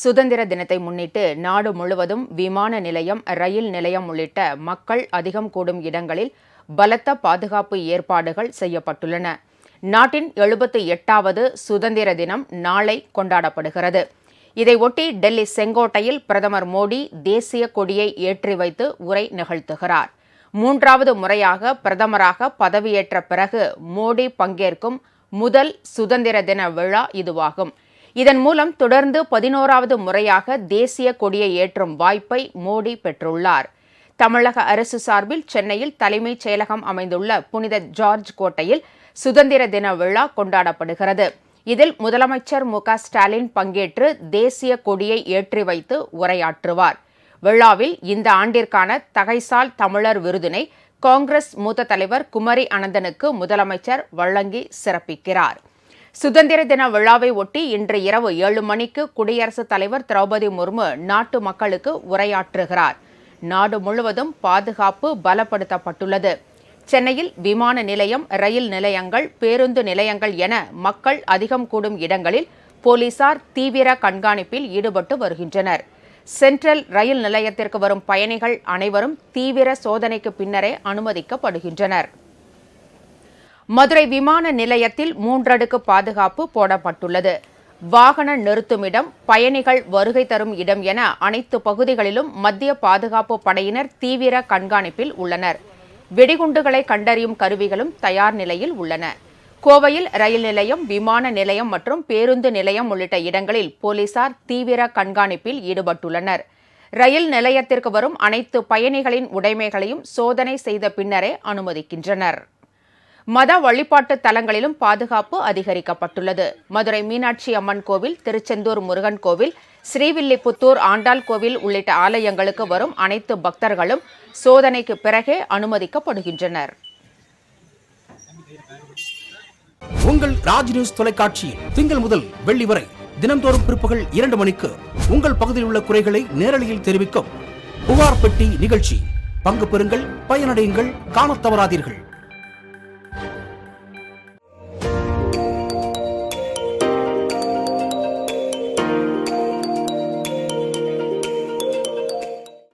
சுதந்திர தினத்தை முன்னிட்டு நாடு முழுவதும் விமான நிலையம் ரயில் நிலையம் உள்ளிட்ட மக்கள் அதிகம் கூடும் இடங்களில் பலத்த பாதுகாப்பு ஏற்பாடுகள் செய்யப்பட்டுள்ளன. நாட்டின் எழுபத்தி எட்டாவது சுதந்திர தினம் நாளை கொண்டாடப்படுகிறது. இதையொட்டி டெல்லி செங்கோட்டையில் பிரதமர் மோடி தேசிய கொடியை ஏற்றி வைத்து உரை நிகழ்த்துகிறார். மூன்றாவது முறையாக பிரதமராக பதவியேற்ற பிறகு மோடி பங்கேற்கும் முதல் சுதந்திர தின விழா இதுவாகும். இதன் மூலம் தொடர்ந்து பதினோராவது முறையாக தேசிய கொடியை ஏற்றும் வாய்ப்பை மோடி பெற்றுள்ளார். தமிழக அரசு சார்பில் சென்னையில் தலைமைச் செயலகம் அமைந்துள்ள புனித ஜார்ஜ் கோட்டையில் சுதந்திர தின விழா கொண்டாடப்படுகிறது. இதில் முதலமைச்சர் மு ஸ்டாலின் பங்கேற்று தேசிய கொடியை ஏற்றி வைத்து உரையாற்றுவார். விழாவில் இந்த ஆண்டிற்கான தகைசால் தமிழர் விருதினை காங்கிரஸ் மூத்த தலைவர் குமரி அனந்தனுக்கு முதலமைச்சர் வழங்கி சிறப்பிக்கிறார். சுதந்திர தின விழாவை ஒட்டி இன்று இரவு ஏழு மணிக்கு குடியரசுத் தலைவர் திரௌபதி முர்மு நாட்டு மக்களுக்கு உரையாற்றுகிறார். நாடு முழுவதும் பாதுகாப்பு பலப்படுத்தப்பட்டுள்ளது. சென்னையில் விமான நிலையம் ரயில் நிலையங்கள் பேருந்து நிலையங்கள் என மக்கள் அதிகம் கூடும் இடங்களில் போலீசார் தீவிர கண்காணிப்பில் ஈடுபட்டு வருகின்றனர். சென்ட்ரல் ரயில் நிலையத்திற்கு வரும் பயணிகள் அனைவரும் தீவிர சோதனைக்கு பின்னரே அனுமதிக்கப்படுகின்றனர். மதுரை விமான நிலையத்தில் மூன்றடுக்கு பாதுகாப்பு போடப்பட்டுள்ளது. வாகன நிறுத்துமிடம் பயணிகள் வருகை தரும் இடம் என அனைத்து பகுதிகளிலும் மத்திய பாதுகாப்பு படையினர் தீவிர கண்காணிப்பில் உள்ளனர். வெடிகுண்டுகளை கண்டறியும் கருவிகளும் தயார் நிலையில் உள்ளன. கோவையில் ரயில் நிலையம் விமான நிலையம் மற்றும் பேருந்து நிலையம் உள்ளிட்ட இடங்களில் போலீசார் தீவிர கண்காணிப்பில் ஈடுபட்டுள்ளனர். ரயில் நிலையத்திற்கு வரும் அனைத்து பயணிகளின் உடைமைகளையும் சோதனை செய்த பின்னரே அனுமதிக்கின்றனர். மத வழிபாட்டு தலங்களிலும் பாதுகாப்பு அதிகரிக்கப்பட்டுள்ளது. மதுரை மீனாட்சி அம்மன் கோவில் திருச்செந்தூர் முருகன் கோவில் ஸ்ரீவில்லிபுத்தூர் ஆண்டாள் கோவில் உள்ளிட்ட ஆலயங்களுக்கு வரும் அனைத்து பக்தர்களும் சோதனைக்கு பிறகே அனுமதிக்கப்படுகின்றனர். உங்கள் ராஜ் நியூஸ் தொலைக்காட்சியில் திங்கள் முதல் வெள்ளி வரை தினந்தோறும் பிற்பகல் இரண்டு மணிக்கு உங்கள் பகுதியில் உள்ள குறைகளை நேரலையில் தெரிவிக்கும் புகார் பெட்டி நிகழ்ச்சி. பங்கு பெறுங்கள் பயனடையுங்கள் காணத் தவறாதீர்கள்.